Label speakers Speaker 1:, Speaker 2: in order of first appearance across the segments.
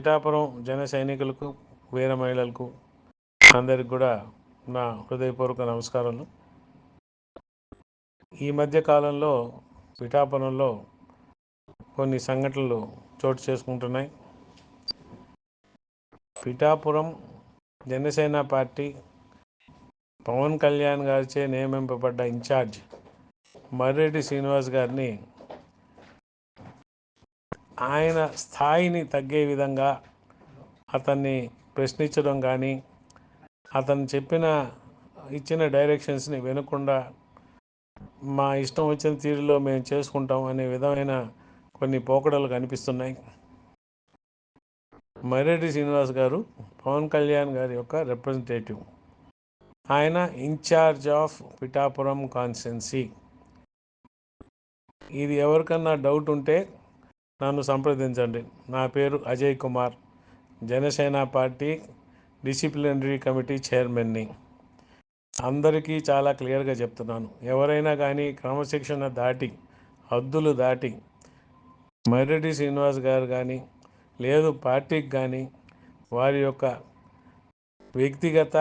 Speaker 1: పిఠాపురం జన సైనికులకు వీర మహిళలకు అందరికి కూడా నా హృదయపూర్వక నమస్కారాలు. ఈ మధ్య కాలంలో పిఠాపురంలో కొన్ని సంఘటనలు చోటు చేసుకుంటున్నాయి. పిఠాపురం జనసేన పార్టీ పవన్ కళ్యాణ్ గారిచే నియమింపబడ్డ ఇన్ఛార్జ్ మర్రెడ్డి శ్రీనివాస్ గారిని ఆయన స్థాయిని తగ్గే విధంగా అతన్ని ప్రశ్నించడం కానీ అతను చెప్పిన ఇచ్చిన డైరెక్షన్స్ని వినకుండా మా ఇష్టం వచ్చిన తీరులో మేము చేసుకుంటాం అనే విధమైన కొన్ని పోకడలు కనిపిస్తున్నాయి. మర్రెడ్డి శ్రీనివాస్ గారు పవన్ కళ్యాణ్ గారి యొక్క రిప్రజెంటేటివ్. ఆయన ఇన్ఛార్జ్ ఆఫ్ పిఠాపురం కాన్స్టెన్సీ ఇది ఎవరికన్నా డౌట్ ఉంటే నన్ను సంప్రదించండి. నా పేరు Ajay Kumar. Janasena party disciplinary committee చైర్మన్ని. అందరికీ చాలా క్లియర్గా చెప్తున్నాను. ఎవరైనా కానీ క్రమశిక్షణ దాటి హద్దులు దాటి మర్రెడ్డి శ్రీనివాస్ గారు కానీ లేదు పార్టీకి కానీ వారి యొక్క వ్యక్తిగత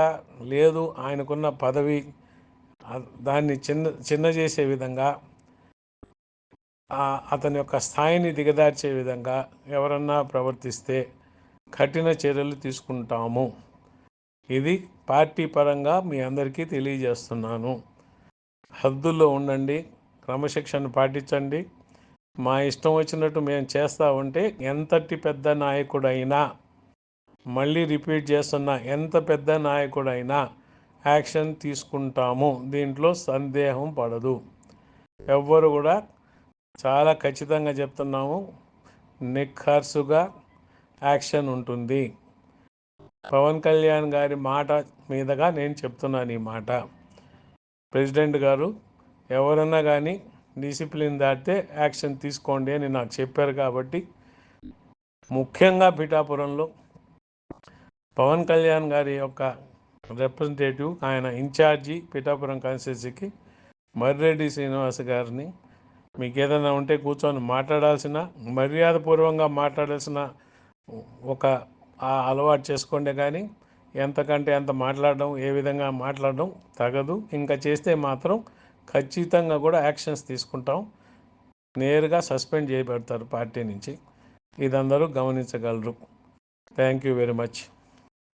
Speaker 1: లేదు ఆయనకున్న పదవి దాన్ని చిన్న చిన్న చేసే విధంగా అతని యొక్క స్థాయిని దిగదార్చే విధంగా ఎవరన్నా ప్రవర్తిస్తే కఠిన చర్యలు తీసుకుంటాము. ఇది పార్టీ పరంగా మీ అందరికీ తెలియజేస్తున్నాను. హద్దుల్లో ఉండండి క్రమశిక్షణ పాటించండి. మా ఇష్టం వచ్చినట్టు మేము చేస్తూ ఉంటే ఎంతటి పెద్ద నాయకుడైనా మళ్ళీ రిపీట్ చేస్తున్న ఎంత పెద్ద నాయకుడైనా యాక్షన్ తీసుకుంటాము. దీంట్లో సందేహం పడదు. ఎవ్వరు కూడా చాలా ఖచ్చితంగా చెప్తున్నాము. నిఖర్సుగా యాక్షన్ ఉంటుంది. పవన్ కళ్యాణ్ గారి మాట మీదగా నేను చెప్తున్నాను ఈ మాట. ప్రెసిడెంట్ గారు ఎవరన్నా కానీ డిసిప్లిన్ దాటితే యాక్షన్ తీసుకోండి అని నాకు చెప్పారు కాబట్టి ముఖ్యంగా పిఠాపురంలో పవన్ కళ్యాణ్ గారి యొక్క రిప్రజెంటేటివ్ ఆయన ఇన్ఛార్జి పిఠాపురం కాన్స్టిట్యూన్సీకి మర్రెడ్డి శ్రీనివాస్ గారిని మీకు ఏదైనా ఉంటే కూర్చొని మాట్లాడాల్సిన మర్యాదపూర్వకంగా మాట్లాడాల్సిన ఒక అలవాటు చేసుకోండి కానీ ఎంతకంటే ఎంత మాట్లాడడం ఏ విధంగా మాట్లాడడం తగదు. ఇంకా చేస్తే మాత్రం ఖచ్చితంగా కూడా యాక్షన్స్ తీసుకుంటాం. నేరుగా సస్పెండ్ చేయబడతారు పార్టీ నుంచి. ఇదందరూ గమనించగలరు. Thank you very much.